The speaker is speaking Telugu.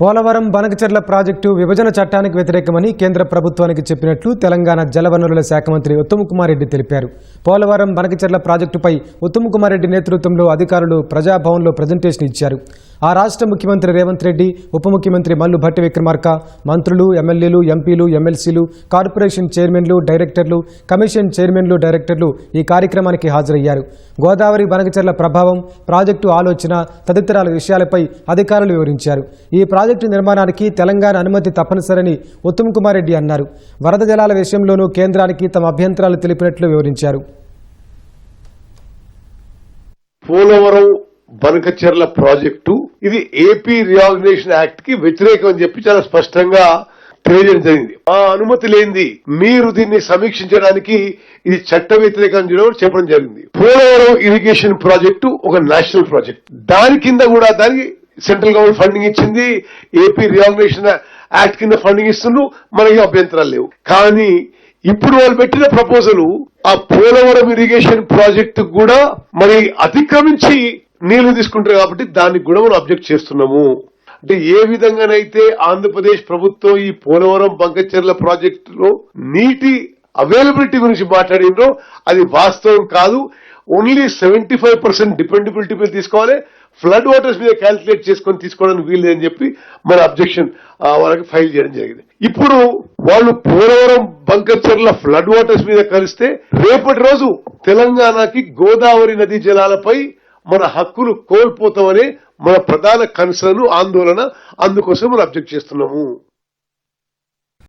పోలవరం బనకచెర్ల ప్రాజెక్టు విభజన చట్టానికి వ్యతిరేకమని కేంద్ర ప్రభుత్వానికి చెప్పినట్లు తెలంగాణ జలవనరుల శాఖ మంత్రి ఉత్తమ్ రెడ్డి తెలిపారు. పోలవరం బనకచెర్ల ప్రాజెక్టుపై ఉత్తమ్ కుమార్ రెడ్డి నేతృత్వంలో అధికారులు ప్రజాభవన్లో ప్రజెంటేషన్ ఇచ్చారు. ఆ రాష్ట్ర ముఖ్యమంత్రి రేవంత్ రెడ్డి ఉప ముఖ్యమంత్రి మల్లు భట్టి విక్రమార్క మంత్రులు ఎమ్మెల్యేలు ఎంపీలు ఎమ్మెల్సీలు కార్పొరేషన్ చైర్మన్లు డైరెక్టర్లు కమిషన్ చైర్మన్లు డైరెక్టర్లు ఈ కార్యక్రమానికి హాజరయ్యారు. గోదావరి బనకచెర్ల ప్రభావం ప్రాజెక్టు ఆలోచన తదితరాల విషయాలపై అధికారులు వివరించారు. ఈ ప్రాజెక్టు నిర్మాణానికి తెలంగాణ అనుమతి తప్పనిసరని ఉత్తమ్ కుమార్ రెడ్డి అన్నారు. వరద జలాల విషయంలోనూ కేంద్రానికి తమ అభ్యంతరాలు తెలిపినట్లు వివరించారు. పోలవరం బనకచెర్ల ప్రాజెక్టు ఇది ఏపీ రియాగ్నేషన్ యాక్ట్కి వ్యతిరేకం అని చెప్పి చాలా స్పష్టంగా తెలియజేయడం జరిగింది. ఆ అనుమతి లేనిది మీరు దీన్ని సమీక్షించడానికి ఇది చట్ట వ్యతిరేకం చెప్పడం జరిగింది. పోలవరం ఇరిగేషన్ ప్రాజెక్టు ఒక నేషనల్ ప్రాజెక్ట్. దాని కింద కూడా దానికి సెంట్రల్ గవర్నమెంట్ ఫండింగ్ ఇచ్చింది ఏపీ రియాగ్నేషన్ యాక్ట్ కింద ఫండింగ్ ఇస్తున్నారు మనకి అభ్యంతరాలు లేవు. కానీ ఇప్పుడు వాళ్ళు పెట్టిన ప్రపోజల్ ఆ పోలవరం ఇరిగేషన్ ప్రాజెక్టు కూడా మరి అతిక్రమించి నీళ్ళు తీసుకుంటారు కాబట్టి దానికి కూడా మనం అబ్జెక్ట్ చేస్తున్నాము. అంటే ఏ విధంగానైతే ఆంధ్రప్రదేశ్ ప్రభుత్వం ఈ పోలవరం బంకచెర్ల ప్రాజెక్టులో నీటి అవైలబిలిటీ గురించి మాట్లాడిండ్రో అది వాస్తవం కాదు. Only seventy five percent dependability మీద తీసుకోవాలి. ఫ్లడ్ వాటర్స్ మీద క్యాల్కులేట్ చేసుకొని తీసుకోవడానికి వీలు అని చెప్పి మన అబ్జెక్షన్ వాళ్ళకి ఫైల్ చేయడం జరిగింది. ఇప్పుడు వాళ్ళు పోలవరం బంకచర్ల ఫ్లడ్ వాటర్స్ మీద కలిస్తే రేపటి రోజు తెలంగాణకి గోదావరి నదీ జలాలపై మన హక్కులు కోల్పోతామనే మన ప్రధాన కన్సర్న్ ఆందోళన అందుకోసం మనం అబ్జెక్ట్ చేస్తున్నాము.